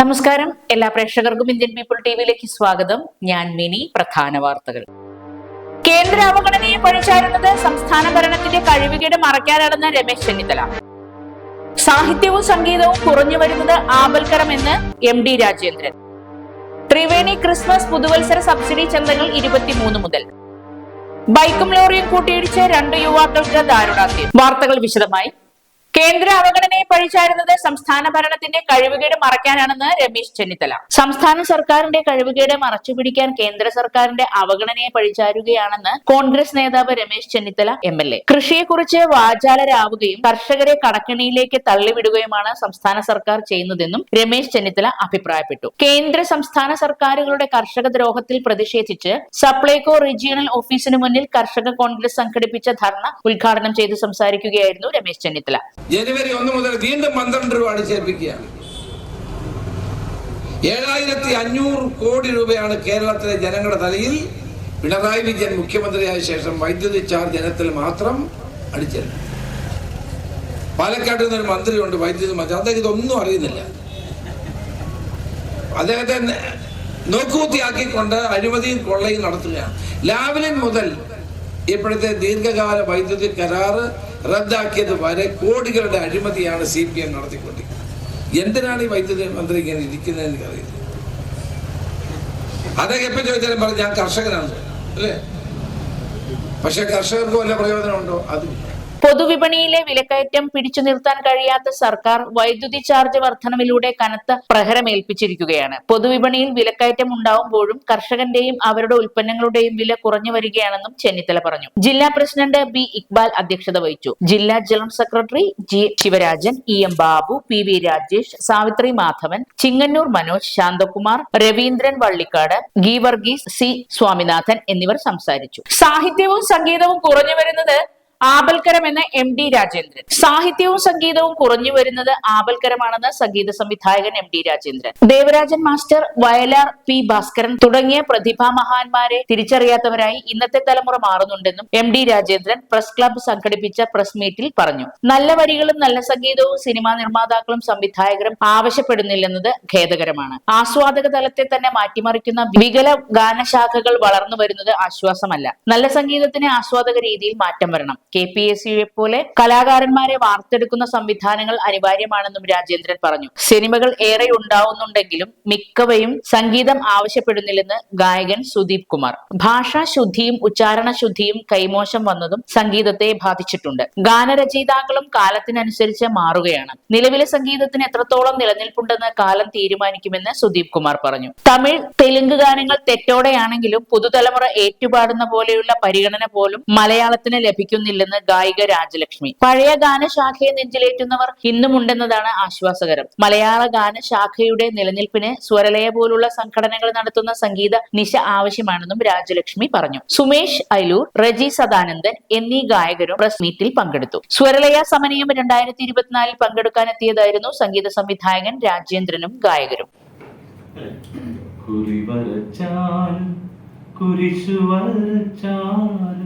നമസ്കാരം. എല്ലാ പ്രേക്ഷകർക്കും ഇന്ത്യൻ പീപ്പിൾ ടിവിയിലേക്ക് സ്വാഗതം. ഞാൻ മിനി. പ്രധാന വാർത്തകൾ. കേന്ദ്ര അവഗണനയെ പഴിച്ചാരുന്നത് സംസ്ഥാന ഭരണത്തിന്റെ കഴിവുകേട് മറയ്ക്കാനാണെന്ന് രമേശ് ചെന്നിത്തല. സാഹിത്യവും സംഗീതവും കുറഞ്ഞു വരുന്നത് ആപൽക്കരമെന്ന് M D Rajendran. Triveni Christmas പുതുവത്സര സബ്സിഡി ചന്തകൾ ഇരുപത്തിമൂന്ന് മുതൽ. ബൈക്കും ലോറിയും കൂട്ടിയിടിച്ച് രണ്ട് യുവാക്കൾക്ക് ദാരുണാന്ത്യം. വാർത്തകൾ വിശദമായി. കേന്ദ്ര അവഗണനയെ പഴിച്ചാരുന്നത് സംസ്ഥാന ഭരണത്തിന്റെ കഴിവുകേട് മറയ്ക്കാനാണെന്ന് രമേശ് ചെന്നിത്തല. സംസ്ഥാന സർക്കാരിന്റെ കഴിവുകേട് മറച്ചുപിടിക്കാൻ കേന്ദ്ര സർക്കാരിന്റെ അവഗണനയെ പഴിച്ചാരുകയാണെന്ന് കോൺഗ്രസ് നേതാവ് Ramesh Chennithala M L A. കൃഷിയെക്കുറിച്ച് വാചാലരാവുകയും കർഷകരെ കടക്കണിയിലേക്ക് തള്ളിവിടുകയുമാണ് സംസ്ഥാന സർക്കാർ ചെയ്യുന്നതെന്നും രമേശ് ചെന്നിത്തല അഭിപ്രായപ്പെട്ടു. കേന്ദ്ര സംസ്ഥാന സർക്കാരുകളുടെ കർഷക ദ്രോഹത്തിൽ പ്രതിഷേധിച്ച് സപ്ലൈകോ റീജിയണൽ ഓഫീസിന് മുന്നിൽ കർഷക കോൺഗ്രസ് സംഘടിപ്പിച്ച ധർണ ഉദ്ഘാടനം ചെയ്ത് സംസാരിക്കുകയായിരുന്നു രമേശ് ചെന്നിത്തല. ജനുവരി ഒന്ന് മുതൽ വീണ്ടും പന്ത്രണ്ട് രൂപ അടിച്ചേൽപ്പിക്കുകയാണ് ഏഴായിരത്തി അഞ്ഞൂറ് കോടി രൂപയാണ് കേരളത്തിലെ ജനങ്ങളുടെ തലയിൽ പിണറായി വിജയൻ മുഖ്യമന്ത്രിയായ ശേഷം വൈദ്യുതി ചാർജ് ഇനത്തിൽ മാത്രം അടിച്ചേൽപ്പി പാലക്കാട്ടിൽ നിന്നൊരു മന്ത്രിയുണ്ട് വൈദ്യുതി മന്ത്രി. അദ്ദേഹം ഇതൊന്നും അറിയുന്നില്ല. അദ്ദേഹത്തെ നോക്കൂത്തിയാക്കിക്കൊണ്ട് അഴിമതിയും കൊള്ളയും നടത്തുകയാണ്. ലാവലിൻ മുതൽ ഇപ്പോഴത്തെ ദീർഘകാല വൈദ്യുതി കരാറ് റദ്ദാക്കിയത് വരെ കോടികളുടെ അഴിമതിയാണ് സി പി എം നടത്തിക്കൊണ്ടിരിക്കുന്നത്. എന്തിനാണ് ഈ വൈദ്യുതി മന്ത്രി ഇങ്ങനെ ഇരിക്കുന്നത് എനിക്കറിയില്ല. അദ്ദേഹം എപ്പോൾ ചോദിച്ചാലും പറഞ്ഞു ഞാൻ കർഷകനാണ് അല്ലേ? പക്ഷെ കർഷകർക്ക് വല്ല പ്രയോജനമുണ്ടോ? അതുമില്ല. പൊതുവിപണിയിലെ വിലക്കയറ്റം പിടിച്ചു നിർത്താൻ കഴിയാത്ത സർക്കാർ വൈദ്യുതി ചാർജ് വർധനവിലൂടെ കനത്ത പ്രഹരമേൽപ്പിച്ചിരിക്കുകയാണ്. പൊതുവിപണിയിൽ വിലക്കയറ്റം ഉണ്ടാവുമ്പോഴും കർഷകന്റെയും അവരുടെ ഉൽപ്പന്നങ്ങളുടെയും വില കുറഞ്ഞു വരികയാണെന്നും ചെന്നിത്തല പറഞ്ഞു. ജില്ലാ പ്രസിഡന്റ് ബി ഇക്ബാൽ അധ്യക്ഷത വഹിച്ചു. ജില്ലാ general secretary G Sivarajan E M Babu P V Rajesh Savithri Madhavan Chingannur Manoj Santhakumar Raveendran Vallikkad Geevarghese C Swaminathan എന്നിവർ സംസാരിച്ചു. സാഹിത്യവും സംഗീതവും കുറഞ്ഞു വരുന്നത് ആപൽക്കരമെന്ന് എം ഡി രാജേന്ദ്രൻ. സാഹിത്യവും സംഗീതവും കുറഞ്ഞു വരുന്നത് ആപൽക്കരമാണെന്ന് സംഗീത സംവിധായകൻ M D Rajendran. Devarajan master Vayalar P Bhaskaran തുടങ്ങിയ പ്രതിഭാ മഹാന്മാരെ തിരിച്ചറിയാത്തവരായി ഇന്നത്തെ തലമുറ മാറുന്നുണ്ടെന്നും M D Rajendran press club സംഘടിപ്പിച്ച പ്രസ് മീറ്റിൽ പറഞ്ഞു. നല്ല വരികളും നല്ല സംഗീതവും സിനിമാ നിർമ്മാതാക്കളും സംവിധായകരും ആവശ്യപ്പെടുന്നില്ലെന്നത് ഖേദകരമാണ്. ആസ്വാദക തലത്തെ തന്നെ മാറ്റിമറിക്കുന്ന വികല ഗാനശാഖകൾ വളർന്നു വരുന്നത് ആശ്വാസമല്ല. നല്ല സംഗീതത്തിന് ആസ്വാദക രീതിയിൽ മാറ്റം വരണം. കെ പി എസ് സിയെ പോലെ കലാകാരന്മാരെ വാർത്തെടുക്കുന്ന സംവിധാനങ്ങൾ അനിവാര്യമാണെന്നും രാജേന്ദ്രൻ പറഞ്ഞു. സിനിമകൾ ഏറെ ഉണ്ടാവുന്നുണ്ടെങ്കിലും മിക്കവയും സംഗീതം ആവശ്യപ്പെടുന്നില്ലെന്ന് ഗായകൻ സുദീപ് കുമാർ. ഭാഷാ ശുദ്ധിയും ഉച്ചാരണ ശുദ്ധിയും കൈമോശം വന്നതും സംഗീതത്തെ ബാധിച്ചിട്ടുണ്ട്. ഗാനരചയിതാക്കളും കാലത്തിനനുസരിച്ച് മാറുകയാണ്. നിലവിലെ സംഗീതത്തിന് എത്രത്തോളം നിലനിൽപ്പുണ്ടെന്ന് കാലം തീരുമാനിക്കുമെന്ന് സുദീപ് കുമാർ പറഞ്ഞു. തമിഴ് തെലുങ്ക് ഗാനങ്ങൾ തെറ്റോടെയാണെങ്കിലും പുതുതലമുറ ഏറ്റുപാടുന്ന പോലെയുള്ള പരിഗണന പോലും മലയാളത്തിന് ലഭിക്കുന്നില്ലെന്ന് ഗായിക രാജലക്ഷ്മി. പഴയ ഗാനശാഖയെ നെഞ്ചിലേറ്റുന്നവർ ഇന്നും ഉണ്ടെന്നതാണ് ആശ്വാസകരം. മലയാള ഗാനശാഖയുടെ നിലനിൽപ്പിന് സ്വരലയ പോലുള്ള സംഘടനകൾ നടത്തുന്ന സംഗീത നിശ ആവശ്യമാണെന്നും രാജലക്ഷ്മി പറഞ്ഞു. സുമേഷ് അയലൂർ റജി സദാനന്ദൻ എന്നീ ഗായകരും പ്രസ് മീറ്റിൽ പങ്കെടുത്തു. സ്വരലയ സമനയം രണ്ടായിരത്തി ഇരുപത്തിനാലിൽ പങ്കെടുക്കാനെത്തിയതായിരുന്നു സംഗീത സംവിധായകൻ രാജേന്ദ്രനും ഗായകരും. വരച്ചാൽ കുരിശു വരച്ചാലും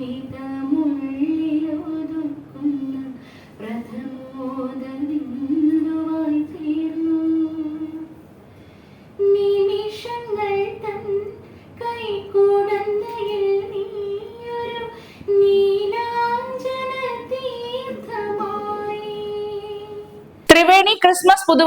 me dá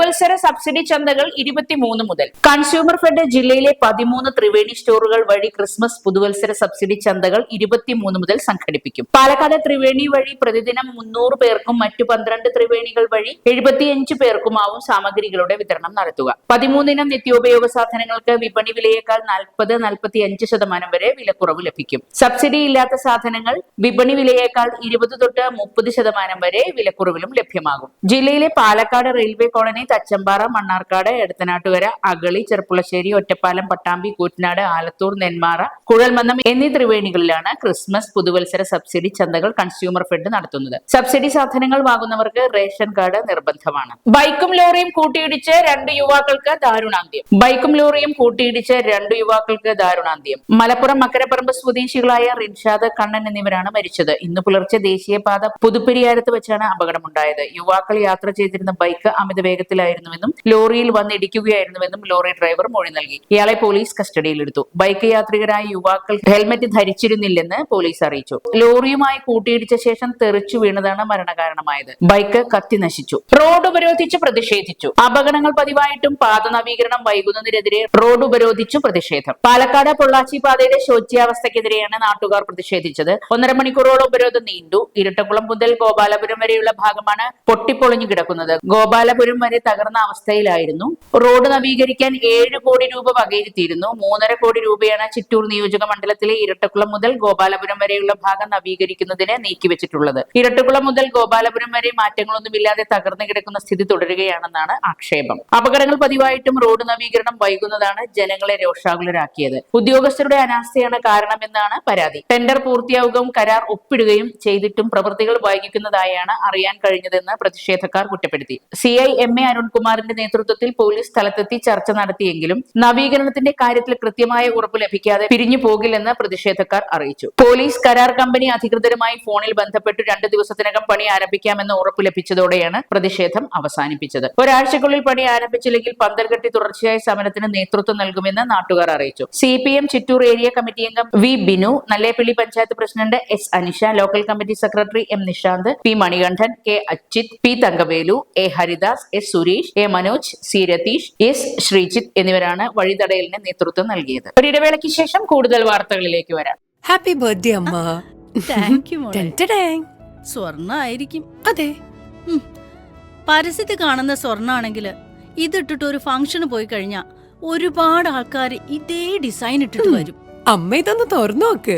പുതുവത്സര സബ്സിഡി ചന്തകൾ ഇരുപത്തിമൂന്ന് മുതൽ. കൺസ്യൂമർ ഫെഡ് ജില്ലയിലെ പതിമൂന്ന് ത്രിവേണി സ്റ്റോറുകൾ വഴി ക്രിസ്മസ് പുതുവത്സര സബ്സിഡി ചന്തകൾ ഇരുപത്തിമൂന്ന് മുതൽ സംഘടിപ്പിക്കും. പാലക്കാട് ത്രിവേണി വഴി പ്രതിദിനം മുന്നൂറ് പേർക്കും മറ്റു പന്ത്രണ്ട് ത്രിവേണികൾ വഴി എഴുപത്തിയഞ്ച് പേർക്കുമാവും സാമഗ്രികളുടെ വിതരണം നടത്തുക. പതിമൂന്നിനം നിത്യോപയോഗ സാധനങ്ങൾക്ക് വിപണി വിലയേക്കാൾ നാൽപ്പത് നാൽപ്പത്തി അഞ്ച് ശതമാനം വരെ വിലക്കുറവ് ലഭിക്കും. സബ്സിഡി ഇല്ലാത്ത സാധനങ്ങൾ വിപണി വിലയേക്കാൾ ഇരുപത് തൊട്ട് മുപ്പത് ശതമാനം വരെ വിലക്കുറവിലും ലഭ്യമാകും. ജില്ലയിലെ പാലക്കാട് റെയിൽവേ കോളനി തച്ചമ്പാറ മണ്ണാർക്കാട് എടത്തനാട്ടുകര അഗളി ചെറുപ്പുളശ്ശേരി ഒറ്റപ്പാലം പട്ടാമ്പി കൂറ്റനാട് ആലത്തൂർ നെന്മാറ കുഴൽമന്നം എന്നീ ത്രിവേണികളിലാണ് ക്രിസ്മസ് പുതുവത്സര സബ്സിഡി ചന്തകൾ കൺസ്യൂമർ ഫെഡ് നടത്തുന്നത്. സബ്സിഡി സാധനങ്ങൾ വാങ്ങുന്നവർക്ക് റേഷൻ കാർഡ് നിർബന്ധമാണ്. ബൈക്കും ലോറിയും കൂട്ടിയിടിച്ച് രണ്ട് യുവാക്കൾക്ക് ദാരുണാന്ത്യം. ബൈക്കും ലോറിയും കൂട്ടിയിടിച്ച് രണ്ട് യുവാക്കൾക്ക് ദാരുണാന്ത്യം. മലപ്പുറം മക്കരപ്പറമ്പ് സ്വദേശികളായ റിൻഷാദ് കണ്ണൻ എന്നിവരാണ് മരിച്ചത്. ഇന്ന് പുലർച്ചെ ദേശീയപാത പുതുപ്പെരിയാരത്ത് വെച്ചാണ് അപകടമുണ്ടായത്. യുവാക്കൾ യാത്ര ചെയ്തിരുന്ന ബൈക്ക് അമിത വേഗത്തിലായിരുന്നുവെന്നും ലോറിയിൽ വന്നിടിക്കുകയായിരുന്നുവെന്നും ലോറി ഡ്രൈവർ മൊഴി നൽകി. ഇയാളെ പോലീസ് കസ്റ്റഡിയിലെടുത്തു. ബൈക്ക് യാത്രികരായ യുവാക്കൾ ഹെൽമെറ്റ് ധരിച്ചിരുന്നില്ലെന്ന് പോലീസ് അറിയിച്ചു. ലോറിയുമായി കൂട്ടിയിടിച്ച ശേഷം തെറിച്ചു വീണതാണ് മരണകാരണമായത്. ബൈക്ക് കത്തി നശിച്ചു. റോഡ് ഉപരോധിച്ച് പ്രതിഷേധിച്ചു. അപകടങ്ങൾ പതിവായിട്ടും പാത നവീകരണം വൈകുന്നതിനെതിരെ റോഡ് ഉപരോധിച്ചു പ്രതിഷേധം. പാലക്കാട് പൊള്ളാച്ചി പാതയുടെ ശോച്യാവസ്ഥക്കെതിരെയാണ് നാട്ടുകാർ പ്രതിഷേധിച്ചത്. ഒന്നര മണിക്കൂറോളം ഉപരോധം നീണ്ടു. ഇരട്ടക്കുളം മുതൽ ഗോപാലപുരം വരെയുള്ള ഭാഗമാണ് പൊട്ടിപ്പൊളിഞ്ഞു കിടക്കുന്നത്. ഗോപാലപുരം വരെ തകർന്ന അവസ്ഥയിലായിരുന്നു. റോഡ് നവീകരിക്കാൻ ഏഴ് കോടി രൂപ വകയിരുത്തിയിരുന്നു. മൂന്നര കോടി രൂപയാണ് ചിറ്റൂർ നിയോജക മണ്ഡലത്തിലെ ഇരട്ടക്കുളം മുതൽ ഗോപാലപുരം വരെയുള്ള ഭാഗം നവീകരിക്കുന്നതിന് നീക്കിവെച്ചിട്ടുള്ളത്. ഇരട്ടക്കുളം മുതൽ ഗോപാലപുരം വരെ മാറ്റങ്ങളൊന്നുമില്ലാതെ തകർന്നു കിടക്കുന്ന സ്ഥിതി തുടരുകയാണെന്നാണ് ആക്ഷേപം. അപകടങ്ങൾ പതിവായിട്ടും റോഡ് നവീകരണം വൈകുന്നതാണ് ജനങ്ങളെ രോഷാകുലരാക്കിയത്. ഉദ്യോഗസ്ഥരുടെ അനാസ്ഥയാണ് കാരണമെന്നാണ് പരാതി. ടെൻഡർ പൂർത്തിയാവുകയും കരാർ ഒപ്പിടുകയും ചെയ്തിട്ടും പ്രവൃത്തികൾ വൈകിക്കുന്നതായാണ് അറിയാൻ കഴിഞ്ഞതെന്ന് പ്രതിഷേധക്കാർ കുറ്റപ്പെടുത്തി. സി ഐ എം എ അരുൺകുമാറിന്റെ നേതൃത്വത്തിൽ പോലീസ് സ്ഥലത്തെത്തി ചർച്ച നടത്തിയെങ്കിലും നവീകരണത്തിന്റെ കാര്യത്തിൽ കൃത്യമായ ഉറപ്പ് ലഭിക്കാതെ പിരിഞ്ഞു പോകില്ലെന്ന് പ്രതിഷേധക്കാർ അറിയിച്ചു. പോലീസ് കരാർ കമ്പനി അധികൃതരുമായി ഫോണിൽ ബന്ധപ്പെട്ട് രണ്ട് ദിവസത്തിനകം പണി ആരംഭിക്കാമെന്ന് ഉറപ്പ് ലഭിച്ചതോടെയാണ് പ്രതിഷേധം അവസാനിപ്പിച്ചത്. ഒരാഴ്ചക്കുള്ളിൽ പണി ആരംഭിച്ചില്ലെങ്കിൽ പന്തൽകെട്ടി തുടർച്ചയായ സമരത്തിന് നേതൃത്വം നൽകുമെന്ന് നാട്ടുകാർ അറിയിച്ചു. C P M Chittur area committee അംഗം V Binu Nallepilly panchayat president S Anisha local committee secretary M Nishanth P Manikandan K Achyuth P Thankavelu A Haridas S Suresh A Manoj C Ratheesh S Sreejith എന്നിവരാണ് വഴിതടയലിന് നേതൃത്വം നൽകിയത്. ഒരിടവേളയ്ക്ക് ശേഷം കൂടുതൽ വാർത്തകളിലേക്ക് വരാം. ഹാപ്പി ബർത്ത്ഡേ അമ്മ. താങ്ക് യു മോളെ. സ്വർണായിരിക്കും. അതെ. പരസ്യത്തിൽ കാണുന്ന സ്വർണാണെങ്കിൽ ഇതിട്ടിട്ട് ഒരു ഫംഗ്ഷന് പോയി കഴിഞ്ഞാൽ ഒരുപാട് ആൾക്കാർ ഇതേ ഡിസൈൻ ഇട്ടിട്ട് വരും. അമ്മ ഇതൊന്ന് തുറന്നു നോക്ക്.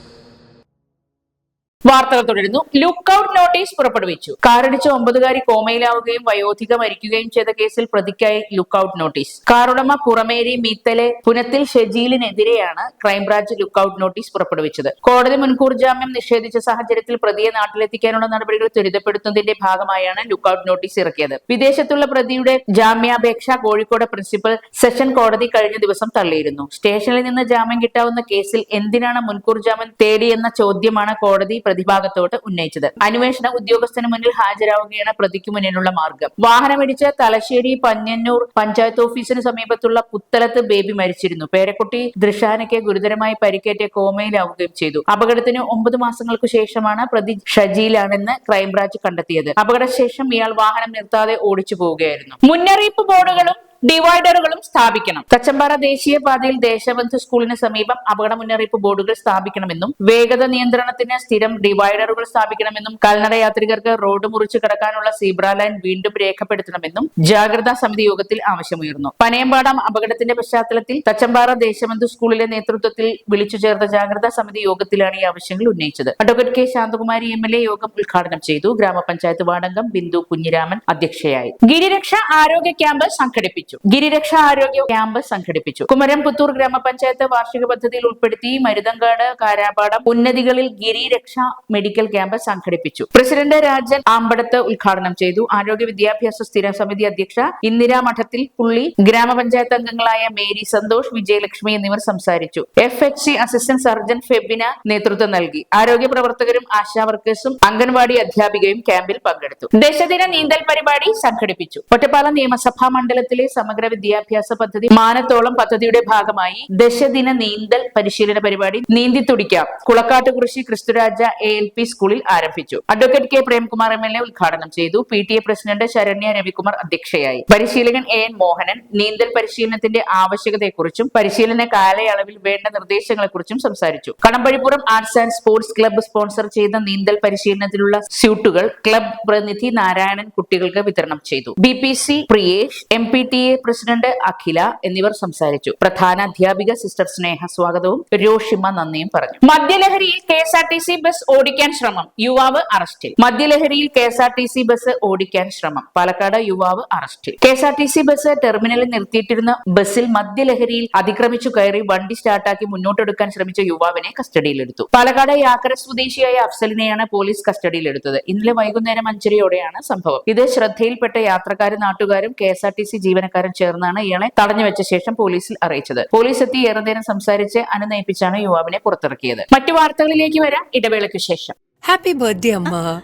വാർത്തകൾ തുടരുന്നു. ലുക്ക് ഔട്ട് നോട്ടീസ് പുറപ്പെടുവിച്ചു. കാറിടിച്ച ഒമ്പതുകാരി കോമയിലാവുകയും വയോധിക മരിക്കുകയും ചെയ്ത കേസിൽ പ്രതിക്കായി ലുക്ക് ഔട്ട് നോട്ടീസ്. കാറുടമ Purameri Meethale Punathil ഷെജീലിനെതിരെയാണ് crime branch look out notice പുറപ്പെടുവിച്ചത്. കോടതി മുൻകൂർ ജാമ്യം നിഷേധിച്ച സാഹചര്യത്തിൽ പ്രതിയെ നാട്ടിലെത്തിക്കാനുള്ള നടപടികൾ ത്വരിതപ്പെടുത്തുന്നതിന്റെ ഭാഗമായാണ് ലുക്ക് ഔട്ട് നോട്ടീസ് ഇറക്കിയത്. വിദേശത്തുള്ള പ്രതിയുടെ ജാമ്യാപേക്ഷ കോഴിക്കോട് പ്രിൻസിപ്പൽ സെഷൻ കോടതി കഴിഞ്ഞ ദിവസം തള്ളിയിരുന്നു. സ്റ്റേഷനിൽ നിന്ന് ജാമ്യം കിട്ടാവുന്ന കേസിൽ എന്തിനാണ് മുൻകൂർ ജാമ്യം തേടിയെന്ന ചോദ്യമാണ് കോടതി പ്രതിഭാഗത്തോട് ഉന്നയിച്ചത്. അന്വേഷണ ഉദ്യോഗസ്ഥന് മുന്നിൽ ഹാജരാവുകയാണ് പ്രതിക്ക് മുന്നിലുള്ള മാർഗം. വാഹനമിടിച്ച് തലശ്ശേരി പന്ന്യന്നൂർ പഞ്ചായത്ത് ഓഫീസിന് സമീപത്തുള്ള പുത്തലത്ത് ബേബി മരിച്ചിരുന്നു. പേരക്കുട്ടി ദൃഷാനയ്ക്ക് ഗുരുതരമായി പരിക്കേറ്റ് കോമയിലാവുകയും ചെയ്തു. അപകടത്തിന് ഒമ്പത് മാസങ്ങൾക്കു ശേഷമാണ് പ്രതി ഷജീലാണെന്ന് ക്രൈംബ്രാഞ്ച് കണ്ടെത്തിയത്. അപകടശേഷം ഇയാൾ വാഹനം നിർത്താതെ ഓടിച്ചു പോവുകയായിരുന്നു. മുന്നറിയിപ്പ് ബോർഡുകളും ഡിവൈഡറുകളും സ്ഥാപിക്കണം. തച്ചമ്പാറ ദേശീയപാതയിൽ ദേശബന്ധു സ്കൂളിന് സമീപം അപകട മുന്നറിയിപ്പ് ബോർഡുകൾ സ്ഥാപിക്കണമെന്നും വേഗത നിയന്ത്രണത്തിന് സ്ഥിരം ഡിവൈഡറുകൾ സ്ഥാപിക്കണമെന്നും കാൽനട യാത്രികർക്ക് റോഡ് മുറിച്ചു കടക്കാനുള്ള സീബ്ര ലൈൻ വീണ്ടും രേഖപ്പെടുത്തണമെന്നും ജാഗ്രതാ സമിതി യോഗത്തിൽ ആവശ്യമുയർന്നു. പനയമ്പാടം അപകടത്തിന്റെ പശ്ചാത്തലത്തിൽ തച്ചമ്പാറ ദേശബന്ധു സ്കൂളിലെ നേതൃത്വത്തിൽ വിളിച്ചു ചേർത്ത ജാഗ്രതാ സമിതി യോഗത്തിലാണ് ഈ ആവശ്യങ്ങൾ ഉന്നയിച്ചത്. Advocate K Santhakumari M L A യോഗം ഉദ്ഘാടനം ചെയ്തു. ഗ്രാമപഞ്ചായത്ത് വാർഡംഗം ബിന്ദു കുഞ്ഞിരാമൻ അധ്യക്ഷയായി. ഗിരിരക്ഷ ആരോഗ്യ ക്യാമ്പ് സംഘടിപ്പിച്ചു. സംഘടിപ്പിച്ചു. ഗിരിരക്ഷാ ആരോഗ്യ ക്യാമ്പ് സംഘടിപ്പിച്ചു. കുമരം പുത്തൂർ ഗ്രാമപഞ്ചായത്ത് വാർഷിക പദ്ധതിയിൽ ഉൾപ്പെടുത്തി മരുതങ്കാട് കാരാപാടം ഉന്നതികളിൽ ഗിരിരക്ഷ മെഡിക്കൽ ക്യാമ്പ് സംഘടിപ്പിച്ചു. പ്രസിഡന്റ് രാജൻ ആമ്പടത്ത് ഉദ്ഘാടനം ചെയ്തു. ആരോഗ്യ വിദ്യാഭ്യാസ സ്ഥിര സമിതി അധ്യക്ഷ ഇന്ദിരാ മഠത്തിൽ പുള്ളി ഗ്രാമപഞ്ചായത്ത് അംഗങ്ങളായ മേരി സന്തോഷ് വിജയലക്ഷ്മി എന്നിവർ സംസാരിച്ചു. F H C assistant surgeon Febina നേതൃത്വം നൽകി. ആരോഗ്യ പ്രവർത്തകരും ആശാ വർക്കേഴ്സും അംഗൻവാടി അധ്യാപികയും ക്യാമ്പിൽ പങ്കെടുത്തു. ദശദിന നീന്തൽ പരിപാടി സംഘടിപ്പിച്ചു. ഒറ്റപ്പാലം നിയമസഭാ മണ്ഡലത്തിലെ സമഗ്ര വിദ്യാഭ്യാസ പദ്ധതി മാനത്തോളം പദ്ധതിയുടെ ഭാഗമായി ദശദിന നീന്തൽ പരിശീലന പരിപാടി നീന്തി തുടിക്കാം കുളക്കാട്ട് കൃഷി ക്രിസ്തുരാജ എ എൽ പി സ്കൂളിൽ ആരംഭിച്ചു. Advocate K Premkumar M L A ഉദ്ഘാടനം ചെയ്തു. P T A president Saranya Ravikumar അധ്യക്ഷയായി. പരിശീലകൻ എ എൻ മോഹനൻ നീന്തൽ പരിശീലനത്തിന്റെ ആവശ്യകതയെക്കുറിച്ചും പരിശീലന കാലയളവിൽ വേണ്ട നിർദ്ദേശങ്ങളെക്കുറിച്ചും സംസാരിച്ചു. Kadampazhipuram arts and sports club sponsor ചെയ്ത നീന്തൽ പരിശീലനത്തിലുള്ള സ്യൂട്ടുകൾ ക്ലബ് പ്രതിനിധി നാരായണൻ കുട്ടികൾക്ക് വിതരണം ചെയ്തു. B P C Priyesh M P T A president Akhila എന്നിവർ സംസാരിച്ചു. പ്രധാന അധ്യാപിക സിസ്റ്റർ സ്നേഹ സ്വാഗതവും. രോഷിമ നന്ദിയും പറഞ്ഞു. മദ്യലഹരിയിൽ K S R T C bus ഓടിക്കാൻ ശ്രമം. യുവാവ് അറസ്റ്റിൽ മദ്യലഹരിയിൽ K S R T C bus ഓടിക്കാൻ ശ്രമം. പാലക്കാട് യുവാവ് അറസ്റ്റിൽ K S R T C bus ടെർമിനലിൽ നിർത്തിയിട്ടിരുന്ന ബസ്സിൽ മദ്യലഹരിയിൽ അതിക്രമിച്ചു കയറി വണ്ടി സ്റ്റാർട്ടാക്കി മുന്നോട്ടെടുക്കാൻ ശ്രമിച്ച യുവാവിനെ കസ്റ്റഡിയിലെടുത്തു. പാലക്കാട് യാക്കര സ്വദേശിയായ അഫ്സലിനെയാണ് പോലീസ് കസ്റ്റഡിയിലെടുത്തത്. ഇന്നലെ വൈകുന്നേരം അഞ്ചരയോടെയാണ് സംഭവം. ഇത് ശ്രദ്ധയിൽപ്പെട്ട യാത്രക്കാരും നാട്ടുകാരും K S R T C ജീവനക്കാരും ചേർന്നാണ് ഇയാളെ തടഞ്ഞു വെച്ച ശേഷം പോലീസിൽ അറിയിച്ചത്. പോലീസ് എത്തി ഏറെ നേരം സംസാരിച്ച് അനുനയിപ്പിച്ചാണ് യുവാവിനെ പുറത്തിറക്കിയത്. മറ്റു വാർത്തകളിലേക്ക് വരാം. ഇടവേളയ്ക്ക് ശേഷം. ഹാപ്പി ബർത്ത്ഡേ അമ്മ.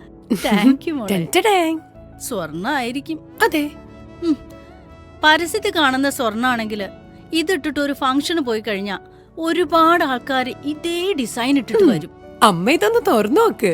സ്വർണ ആയിരിക്കും അതെ. പരസ്യത്തിൽ കാണുന്ന സ്വർണാണെങ്കിൽ ഇതിട്ടിട്ട് ഒരു ഫംഗ്ഷന് പോയി കഴിഞ്ഞാ ഒരുപാട് ആൾക്കാർ ഇതേ ഡിസൈൻ ഇട്ടിട്ട് വരും. അമ്മ ഇതൊന്ന് തുറന്നു നോക്ക്.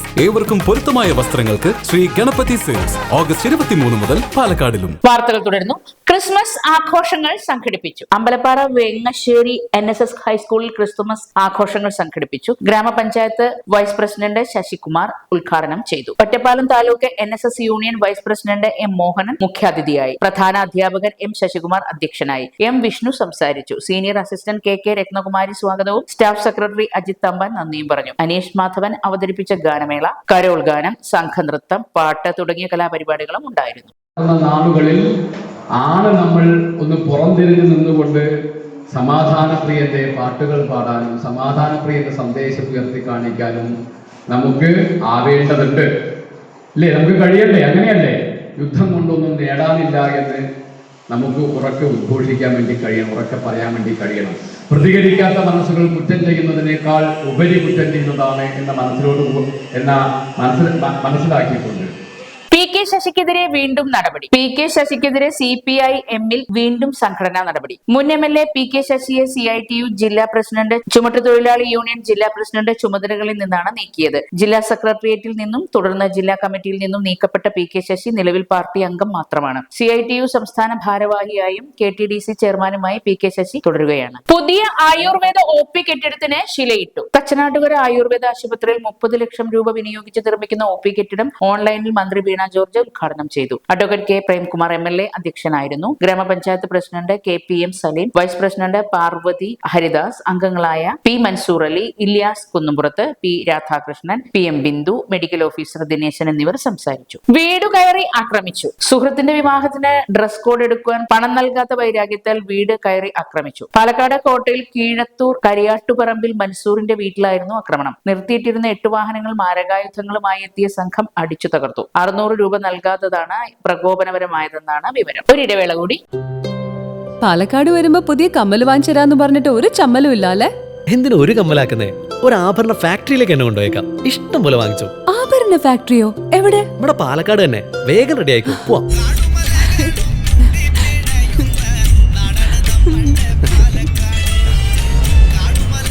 ഏവർക്കും പൊരുത്തമായ വസ്ത്രങ്ങൾക്ക് ശ്രീ ഗണപതി സെയിൽസ്. ഓഗസ്റ്റ് ഇരുപത്തിമൂന്ന് മുതൽ പാലക്കാടിലും. വാർത്തകൾ തുടരുന്നു. ക്രിസ്മസ് ആഘോഷങ്ങൾ സംഘടിപ്പിച്ചു. Ambalappara Vengassery N S S ഹൈസ്കൂളിൽ ക്രിസ്തുമസ് ആഘോഷങ്ങൾ സംഘടിപ്പിച്ചു. ഗ്രാമപഞ്ചായത്ത് വൈസ് പ്രസിഡന്റ് ശശികുമാർ ഉദ്ഘാടനം ചെയ്തു. Ottapalam taluk N S S union vice president M Mohanan മുഖ്യാതിഥിയായി. പ്രധാന അധ്യാപകൻ എം ശശികുമാർ അധ്യക്ഷനായി. എം വിഷ്ണു സംസാരിച്ചു. Senior assistant K K Rathnakumari സ്വാഗതവും. സ്റ്റാഫ് സെക്രട്ടറി അജിത് തമ്പാൻ നന്ദിയും പറഞ്ഞു. അനീഷ് മാധവൻ അവതരിപ്പിച്ച ഗാനമേള കരോൾ ഗാനം സംഘനൃത്തം പാട്ട് തുടങ്ങിയ കലാപരിപാടികളും ഉണ്ടായിരുന്നു. നാളുകളിൽ ആണ് നമ്മൾ ഒന്ന് പുറംതിരിഞ്ഞു നിന്നുകൊണ്ട് സമാധാനപ്രിയന്റെ പാട്ടുകൾ പാടാനും സമാധാനപ്രിയന്റെ സന്ദേശം ഉയർത്തി കാണിക്കാനും നമുക്ക് ആവേണ്ടതുണ്ട്. അല്ലേ നമുക്ക് കഴിയണ്ടേ? അങ്ങനെയല്ലേ? യുദ്ധം കൊണ്ടൊന്നും നേടാനില്ല എന്ന് നമുക്ക് ഉറക്കെ ഉദ്ഘോഷിക്കാൻ വേണ്ടി കഴിയണം ഉറക്കെ പറയാൻ വേണ്ടി കഴിയണം. പ്രതികരിക്കാത്ത മനസ്സുകൾ കുറ്റം ചെയ്യുന്നതിനേക്കാൾ ഉപരി കുറ്റം ചെയ്യുന്നതാണ് എന്ന മനസ്സിലോട് എന്ന മനസ്സിൽ മനസ്സിലാക്കിയിട്ടുണ്ട് ശശിക്കെതിരെ വീണ്ടും നടപടി. പി കെ ശശിക്കെതിരെ സി പി ഐ എമ്മിൽ വീണ്ടും സംഘടനാ നടപടി. മുൻ M L A P K ശശിയെ സി ഐ ടി യു ജില്ലാ പ്രസിഡന്റ് ചുമട്ടുതൊഴിലാളി യൂണിയൻ ജില്ലാ പ്രസിഡന്റ് ചുമതലകളിൽ നിന്നാണ് നീക്കിയത്. ജില്ലാ സെക്രട്ടേറിയറ്റിൽ നിന്നും തുടർന്ന് ജില്ലാ കമ്മിറ്റിയിൽ നിന്നും നീക്കപ്പെട്ട പി കെ ശശി നിലവിൽ പാർട്ടി അംഗം മാത്രമാണ്. സി ഐ ടി യു സംസ്ഥാന ഭാരവാഹിയായും കെ ടി ഡി സി ചെയർമാനുമായി പി കെ ശശി തുടരുകയാണ്. പുതിയ ആയുർവേദ ഒ പി കെട്ടിടത്തിന് ശിലയിട്ടു. തച്ചനാട്ടുകര ആയുർവേദ ആശുപത്രിയിൽ മുപ്പത് ലക്ഷം രൂപ വിനിയോഗിച്ച് നിർമ്മിക്കുന്ന ഒ പി കെട്ടിടം ഓൺലൈനിൽ മന്ത്രി വീണ ജോർജ് ഉദ്ഘാടനം ചെയ്തു. Advocate K. Premkumar M. L. A. അധ്യക്ഷനായിരുന്നു. ഗ്രാമപഞ്ചായത്ത് president K. P. M. Salim vice president Parvathy Haridas അംഗങ്ങളായ P. Mansoor Ali Ilyas Kunnumpurath P. Radhakrishnan P. M. Bindhu medical officer Dineshan എന്നിവർ സംസാരിച്ചു. വീട് കയറി ആക്രമിച്ചു. സുഹൃത്തിന്റെ വിവാഹത്തിന് ഡ്രസ് കോഡ് എടുക്കുവാൻ പണം നൽകാത്ത വൈരാഗ്യത്താൽ വീട് കയറി ആക്രമിച്ചു. പാലക്കാട് കോട്ടയിൽ കീഴത്തൂർ കരിയാട്ടുപറമ്പിൽ മൻസൂറിന്റെ വീട്ടിലായിരുന്നു ആക്രമണം. നിർത്തിയിട്ടിരുന്ന എട്ട് വാഹനങ്ങൾ മാരകായുധങ്ങളുമായി എത്തിയ സംഘം അടിച്ചു തകർത്തു. അറുന്നൂറ് രൂപ നൽകാത്തതാണ് പ്രകോപനപരമായതെന്നാണ് വിവരം. ഒരിടവേള കൂടി. പാലക്കാട് വരുമ്പോ പുതിയ കമ്മൽ വാങ്ങിച്ചരാന്ന് പറഞ്ഞിട്ട് ഒരു ചമ്മലും ഇല്ല അല്ലേ എന്തിനു ഒരു കമ്മലാക്കുന്നേ? ഒരു ആഭരണ ഫാക്ടറിയിലേക്ക് എന്നെ കൊണ്ടുപോയേക്കാം. ഇഷ്ടം പോലെ വാങ്ങിച്ചു. ആഭരണ ഫാക്ടറിയോ? എവിടെ? ഇവിടെ പാലക്കാട് തന്നെ. വേഗം റെഡി ആയിക്കോ. പോവാം.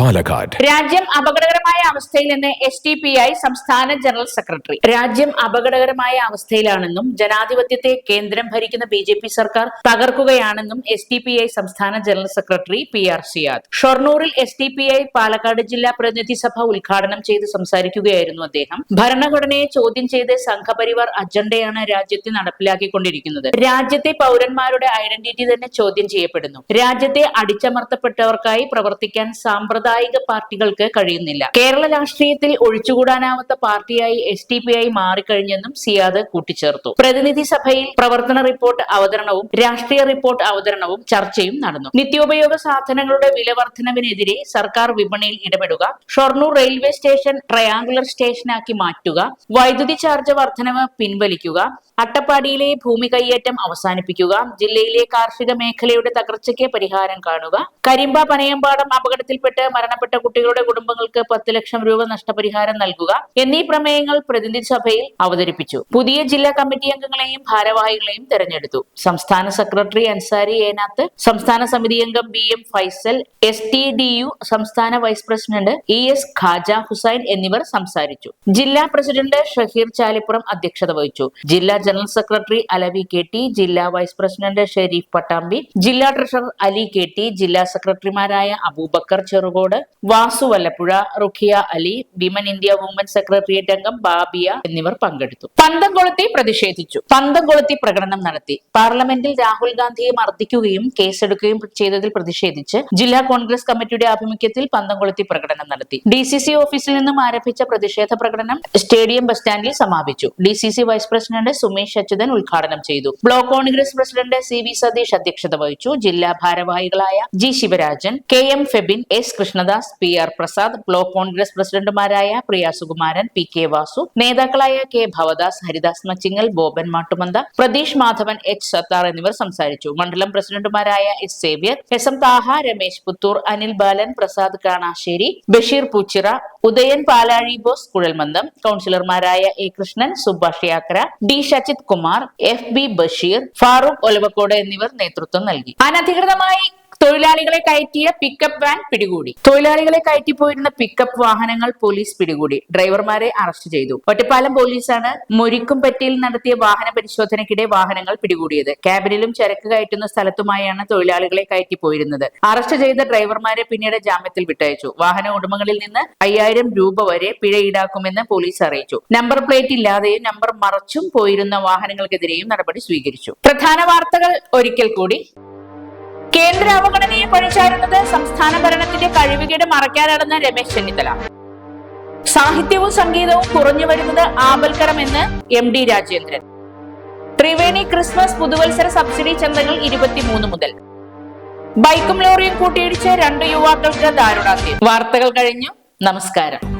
Palakkad. രാജ്യം അപകടകരമായ അവസ്ഥയിൽ നിന്ന് എസ് ടി പി ഐ സംസ്ഥാന ജനറൽ സെക്രട്ടറി. രാജ്യം അപകടകരമായ അവസ്ഥയിലാണെന്നും ജനാധിപത്യത്തെ കേന്ദ്രം ഭരിക്കുന്ന ബി ജെ പി സർക്കാർ തകർക്കുകയാണെന്നും എസ് ടി പി ഐ സംസ്ഥാന general secretary P R Siyad. ഷൊർണൂറിൽ S D P I Palakkad ജില്ലാ പ്രതിനിധി സഭ ഉദ്ഘാടനം ചെയ്ത് സംസാരിക്കുകയായിരുന്നു അദ്ദേഹം. ഭരണഘടനയെ ചോദ്യം ചെയ്ത് സംഘപരിവാർ അജണ്ടയാണ് രാജ്യത്തെ നടപ്പിലാക്കിക്കൊണ്ടിരിക്കുന്നത്. രാജ്യത്തെ പൗരന്മാരുടെ ഐഡന്റിറ്റി തന്നെ ചോദ്യം ചെയ്യപ്പെടുന്നു. രാജ്യത്തെ അടിച്ചമർത്തപ്പെട്ടവർക്കായി പ്രവർത്തിക്കാൻ സാമ്പ്രദായിക പാർട്ടികൾക്ക് കഴിയുന്നില്ല. കേരള രാഷ്ട്രീയത്തിൽ ഒഴിച്ചുകൂടാനാവാത്ത പാർട്ടിയായി എസ് ടി പി ഐ മാറിക്കഴിഞ്ഞെന്നും സിയാദ് കൂട്ടിച്ചേർത്തു. പ്രതിനിധി സഭയിൽ പ്രവർത്തന റിപ്പോർട്ട് അവതരണവും രാഷ്ട്രീയ റിപ്പോർട്ട് അവതരണവും ചർച്ചയും നടന്നു. നിത്യോപയോഗ സാധനങ്ങളുടെ വില വർധനവിനെതിരെ സർക്കാർ വിപണിയിൽ ഇടപെടുക ഷൊർണൂർ റെയിൽവേ സ്റ്റേഷൻ ട്രയാങ്കുലർ സ്റ്റേഷനാക്കി മാറ്റുക വൈദ്യുതി ചാർജ് വർധനവ് പിൻവലിക്കുക അട്ടപ്പാടിയിലെ ഭൂമി കൈയേറ്റം അവസാനിപ്പിക്കുക ജില്ലയിലെ കാർഷിക മേഖലയുടെ തകർച്ചയ്ക്ക് പരിഹാരം കാണുക കരിമ്പ പനയമ്പാടം അപകടത്തിൽപ്പെട്ട് മരണപ്പെട്ട കുട്ടികളുടെ കുടുംബങ്ങൾക്ക് പത്ത് ലക്ഷം രൂപ നഷ്ടപരിഹാരം നൽകുക എന്നീ പ്രമേയങ്ങൾ പ്രതിനിധി സഭയിൽ അവതരിപ്പിച്ചു. പുതിയ ജില്ലാ കമ്മിറ്റി അംഗങ്ങളെയും ഭാരവാഹികളെയും തെരഞ്ഞെടുത്തു. സംസ്ഥാന സെക്രട്ടറി അൻസാരി ഏനാത്ത് സംസ്ഥാന സമിതി അംഗം B M Faisal S D T U സംസ്ഥാന vice president E S Khaja Hussain എന്നിവർ സംസാരിച്ചു. ജില്ലാ പ്രസിഡന്റ് ഷഹീർ ചാലിപ്പുറം അധ്യക്ഷത വഹിച്ചു. ജില്ലാ general secretary Alavi K T ജില്ലാ വൈസ് പ്രസിഡന്റ് ഷെരീഫ് പട്ടാമ്പി ജില്ലാ ട്രഷറർ അലി കെ ടി ജില്ലാ സെക്രട്ടറിമാരായ Abubakar Cherukode Vasu Vallappuzha Rukhiya Ali women India woman secretariat അംഗം ബാബിയ എന്നിവർ പങ്കെടുത്തു. പന്തം കൊളുത്തി പ്രതിഷേധിച്ചു. പന്തം കൊളുത്തി പ്രകടനം നടത്തി. പാർലമെന്റിൽ രാഹുൽ ഗാന്ധിയെ മർദ്ദിക്കുകയും കേസെടുക്കുകയും ചെയ്തതിൽ പ്രതിഷേധിച്ച് ജില്ലാ കോൺഗ്രസ് കമ്മിറ്റിയുടെ ആഭിമുഖ്യത്തിൽ പന്തം കൊളുത്തി പ്രകടനം നടത്തി. ഡി ഓഫീസിൽ നിന്നും ആരംഭിച്ച പ്രതിഷേധ പ്രകടനം സ്റ്റേഡിയം ബസ് സ്റ്റാൻഡിൽ സമാപിച്ചു. D vice president Sumesh Achuthan ഉദ്ഘാടനം ചെയ്തു. Block Congress president C V Satheesh അധ്യക്ഷത വഹിച്ചു. ജില്ലാ ഭാരവാഹികളായ G Sivarajan K M Febin S Krishnadas P R Prasad block Congress പ്രസിഡന്റുമാരായ പ്രിയ സുകുമാരൻ പി കെ വാസു നേതാക്കളായ കെ ഭവദാസ് ഹരിദാസ് മച്ചിങ്ങൽ ബോബൻ മാട്ടുമന്ത പ്രതീഷ് മാധവൻ എച്ച് സത്താർ എന്നിവർ സംസാരിച്ചു. മണ്ഡലം പ്രസിഡന്റുമാരായ S Xavier S M Thaha Ramesh Puthur Anil Balan Prasad Kanasseri Basheer Poochira Udayan Palazhi Bose കുഴൽമന്ദം കൗൺസിലർമാരായ A Krishnan Subhash Yakra D Sachith Kumar F B Basheer Farooq Olavakkode എന്നിവർ നേതൃത്വം നൽകി. അനധികൃതമായി തൊഴിലാളികളെ കയറ്റിയ പിക്കപ്പ് വാൻ പിടികൂടി. തൊഴിലാളികളെ കയറ്റി പോയിരുന്ന പിക്കപ്പ് വാഹനങ്ങൾ പോലീസ് പിടികൂടി. ഡ്രൈവർമാരെ അറസ്റ്റ് ചെയ്തു. ഒറ്റപ്പാലം പോലീസാണ് മുരിക്കും പറ്റിയിൽ നടത്തിയ വാഹന പരിശോധനയ്ക്കിടെ വാഹനങ്ങൾ പിടികൂടിയത്. ക്യാബിനിലും ചരക്ക് കയറ്റുന്ന സ്ഥലത്തുമായാണ് തൊഴിലാളികളെ കയറ്റി പോയിരുന്നത്. അറസ്റ്റ് ചെയ്ത ഡ്രൈവർമാരെ പിന്നീട് ജാമ്യത്തിൽ വിട്ടയച്ചു. വാഹന ഉടമകളിൽ നിന്ന് അയ്യായിരം രൂപ വരെ പിഴ ഈടാക്കുമെന്ന് പോലീസ് അറിയിച്ചു. നമ്പർ പ്ലേറ്റ് ഇല്ലാതെയും നമ്പർ മറച്ചും പോയിരുന്ന വാഹനങ്ങൾക്കെതിരെയും നടപടി സ്വീകരിച്ചു. പ്രധാന വാർത്തകൾ ഒരിക്കൽ കൂടി. കേന്ദ്ര അവഗണനയെ പഴിച്ചാരുന്നത് സംസ്ഥാന ഭരണത്തിന്റെ കഴിവുകേട് മറയ്ക്കാനാണെന്ന് രമേശ് ചെന്നിത്തല. സാഹിത്യവും സംഗീതവും കുറഞ്ഞു വരുന്നത് ആപൽക്കരമെന്ന് M D Rajendran. Triveni Christmas പുതുവത്സര സബ്സിഡി ചന്തകൾ ഇരുപത്തിമൂന്ന് മുതൽ. ബൈക്കും ലോറിയും കൂട്ടിയിടിച്ച് രണ്ട് യുവാക്കൾക്ക് ദാരുണാന്ത്യം. വാർത്തകൾ കഴിഞ്ഞു. നമസ്കാരം.